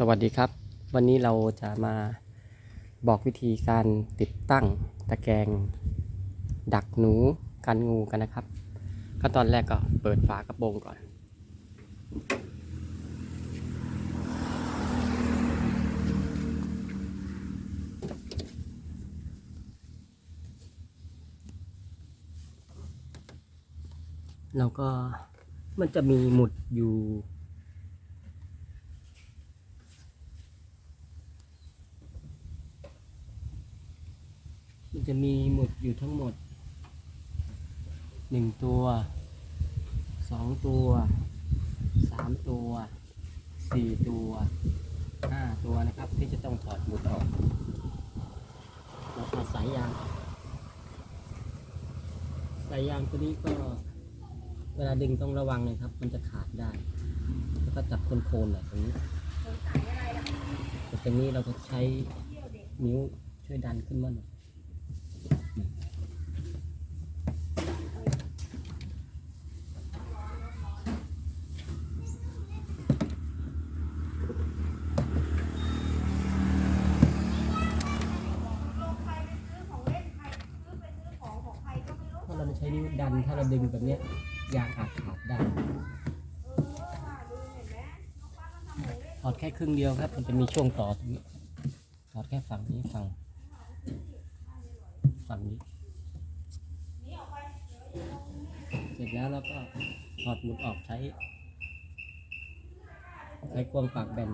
สวัสดีครับ วันนี้เราจะมาบอกวิธีการติดตั้งตะแกรงดักหนูกันงูกันนะครับขั้นตอนแรกก็เปิดฝากระโปรงก่อนแล้วก็มันจะมีหมุดอยู่ จะมีหมุดอยู่ทั้งหมดหนึ่งตัวสองตัวสามตัวสี่ตัวห้าตัวนะครับที่จะต้องถอดหมุดออกแล้วก็สายยางสายยางตัวนี้ก็เวลาดึงต้องระวังเลยครับ มันจะขาดได้ แล้วก็จับโคนๆหน่อยตรงนี้แต่ตรงนี้เราก็ใช้นิ้วช่วยดันขึ้นมาหน่อย ถ้าเราไม่ ใช้นิ้วดัน ถ้าเราดึงแบบเนี้ยยางอาจขาดได้ถอดแค่ครึ่งเดียวครับ มันจะมีช่วงต่อตรงนี้ถอดแค่ฝั่งนี้ฝั่งฝั่งนี้ เสร็จแล้วเราก็ถอดหมุดออกใช้ ใช้ควงปากแบน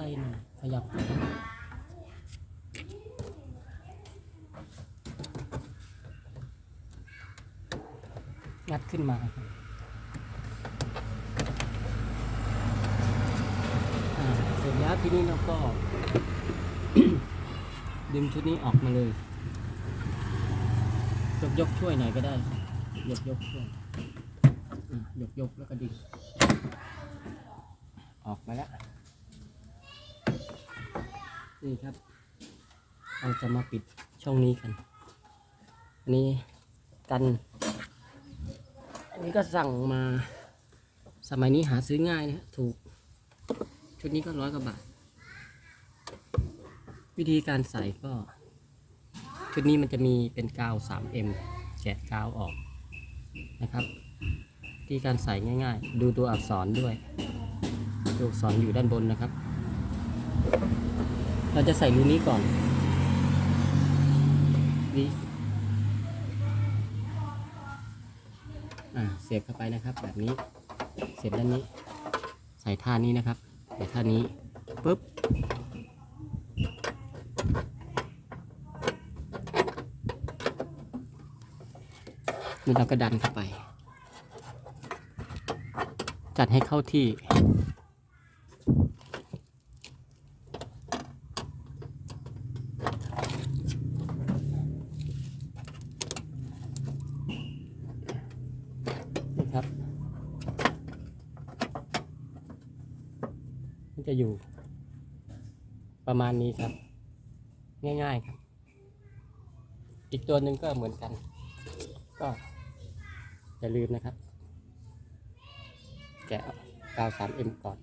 ล้ๆหน่อยขยับหน่อยงัดขึ้นมาเสร็จแล้วทีนี้เราก็ ดึงชุดนี้ออกมาเลย ยกยกช่วยหน่อยก็ได้ ยกยกช่วยยกยกแล้วก็ดึงออกมาแล้ว นี่ครับ เราจะมาปิดช่องนี้กัน อันนี้กัน อันนี้ก็สั่งมา สมัยนี้หาซื้อง่ายนะถูก ชุดนี้ก็ร้อยกว่าบาท วิธีการใส่ก็ ชุดนี้มันจะมีเป็นกาว 3M แกะกาวออกนะครับวิธีการใส่ง่าย ๆ ดูตัวอักษรด้วย ตัวอักษรอยู่ด้านบนนะครับ เราจะใส่รูนี้ก่อนนี่อ่าเสียบเข้าไปนะครับ แบบนี้ เสียบด้านนี้ ใส่ท่านี้นะครับ ใส่ท่านี้ปุ๊บนี่เราก็ดันเข้าไป จัดให้เข้าที่ มันจะอยู่ประมาณนี้ครับ ง่ายๆครับ อีกตัวหนึ่งก็เหมือนกัน ก็อย่าลืมนะครับ แกะกาว 3M ก่อน